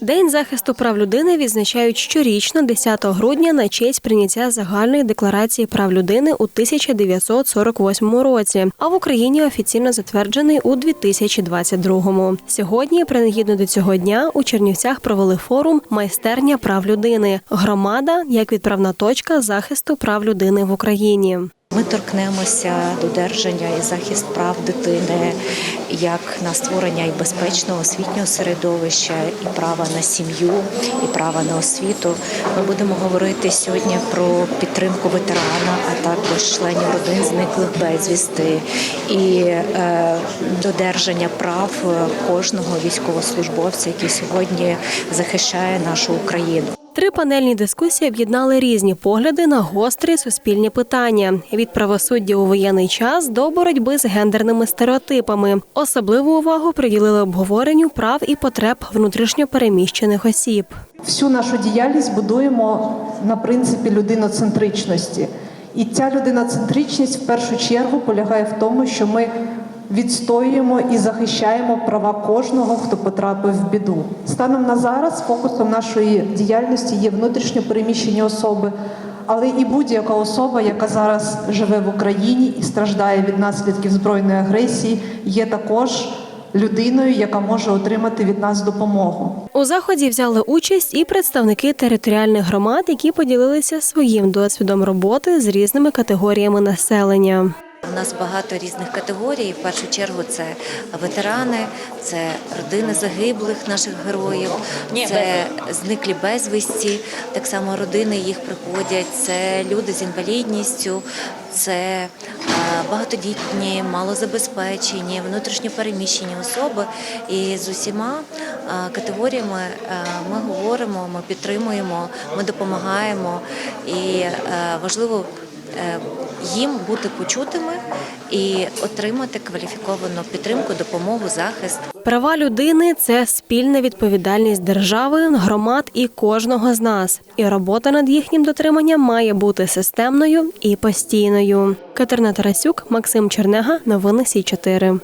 День захисту прав людини відзначають щорічно 10 грудня на честь прийняття загальної декларації прав людини у 1948 році, а в Україні офіційно затверджений у 2022. Сьогодні, принагідно до цього дня, у Чернівцях провели форум Майстерня прав людини. Громада як відправна точка захисту прав людини в Україні. Ми торкнемося додержання і захист прав дитини, як на створення і безпечного освітнього середовища, і права на сім'ю, і права на освіту. Ми будемо говорити сьогодні про підтримку ветерана, а також членів родин зниклих безвісти і е, додержання прав е, кожного військовослужбовця, який сьогодні захищає нашу Україну. Три панельні дискусії об'єднали різні погляди на гострі суспільні питання від правосуддя у воєнний час до боротьби з гендерними стереотипами. Особливу увагу приділили обговоренню прав і потреб внутрішньопереміщених осіб. Всю нашу діяльність будуємо на принципі людиноцентричності. І ця людиноцентричність в першу чергу полягає в тому, що ми відстоюємо і захищаємо права кожного, хто потрапив в біду. Станом на зараз фокусом нашої діяльності є внутрішньо переміщені особи, але і будь-яка особа, яка зараз живе в Україні і страждає від наслідків збройної агресії, є також людиною, яка може отримати від нас допомогу. У заході взяли участь і представники територіальних громад, які поділилися своїм досвідом роботи з різними категоріями населення. У нас багато різних категорій. В першу чергу це ветерани, це родини загиблих наших героїв, це зниклі безвісті. Так само родини їх приходять. Це люди з інвалідністю, це багатодітні, малозабезпечені, внутрішньопереміщені особи. І з усіма категоріями ми говоримо, ми підтримуємо, ми допомагаємо. І важливо їм бути почутими і отримати кваліфіковану підтримку, допомогу, захист. Права людини це спільна відповідальність держави, громад і кожного з нас. І робота над їхнім дотриманням має бути системною і постійною. Катерина Тарасюк, Максим Чернега, новини Сі 4